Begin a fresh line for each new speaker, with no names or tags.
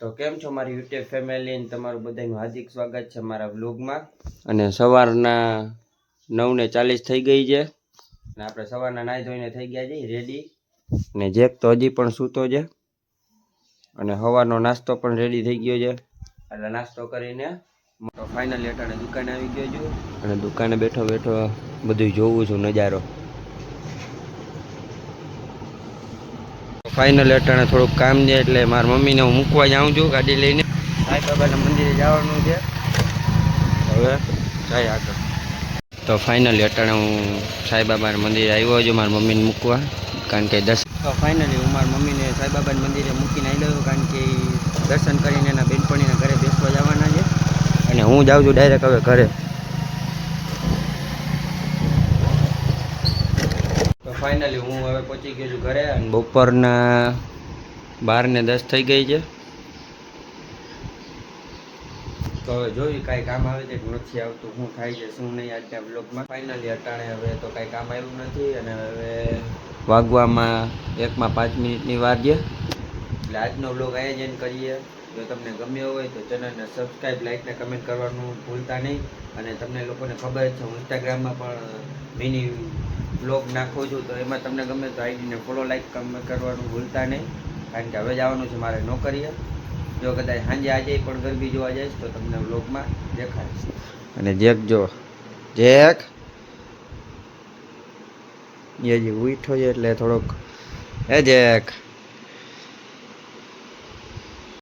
તો કેમ છો મારી યુટ્યુબ ફેમિલી? તમારું બધાનું હાર્દિક સ્વાગત છે મારા વ્લોગમાં. અને સવારના નવ ને ચાલીસ થઈ ગઈ છે. અને આપણે સવારના નાહી ધોઈને થઈ ગયા છીએ રેડી અને જેક તો હજી પણ સૂતો છે. અને સવારનો નાસ્તો પણ રેડી થઈ ગયો છે. એટલે નાસ્તો કરીને તો ફાઇનલી અટાણે દુકાને આવી ગયો છું. અને દુકાને બેઠો બેઠો બધું જોઉં છું, નજારો. ફાઇનલ અટાણે થોડુંક કામ છે એટલે મારા મમ્મીને હું મૂકવા જાઉં છું ગાડી લઈને. સાંઈ બાબાના મંદિરે જવાનું છે. હવે જાય આગળ. તો ફાઇનલી અટાણે હું સાંઈબાબાના મંદિરે આવ્યો છું, મારા મમ્મીને મૂકવા, કારણ કે દસ તો ફાઇનલી હું મારા મમ્મીને સાંઈબાબાના મંદિરે મૂકીને આવી ગયો, કારણ કે દર્શન કરીને એના બેનપણીના ઘરે બેસવા જવાના છે. અને હું જાઉં છું ડાયરેક્ટ હવે ઘરે. ફાઇનલી હું હવે પહોંચી ગયો છું ઘરે અને બપોરના બાર ને દસ થઈ ગઈ છે. તો હવે જોયું કાંઈ કામ આવે છે કે નથી આવતું, શું થાય છે, શું નહીં આજના બ્લોગમાં ફાઇનલી અટાણે હવે તો કાંઈ કામ આવ્યું નથી અને હવે વાગવામાં એકમાં પાંચ મિનિટની વાર છે. એટલે આજનો બ્લોગ આયોજન કરીએ. જો તમને ગમ્યો હોય તો ચેનલને સબસ્ક્રાઈબ લાઈક ને કમેન્ટ કરવાનું ભૂલતા નહીં. અને તમને લોકોને ખબર છે, હું ઇન્સ્ટાગ્રામમાં પણ મિની બ્લોગ નાખું છું, તો એમાં તમને ગમે તો આઈડીને ફોલો લાઈક કરવાનું ભૂલતા નહીં. કારણ કે હવે જવાનું છે મારે નોકરીએ જો કદાચ સાંજે આજે પણ ગરબી જોવા જઈશ, તો તમને બ્લોગમાં દેખાડીશ. અને જેક જો, જેક. એ જે ઉઠો છે એટલે થોડોક, એ જેક.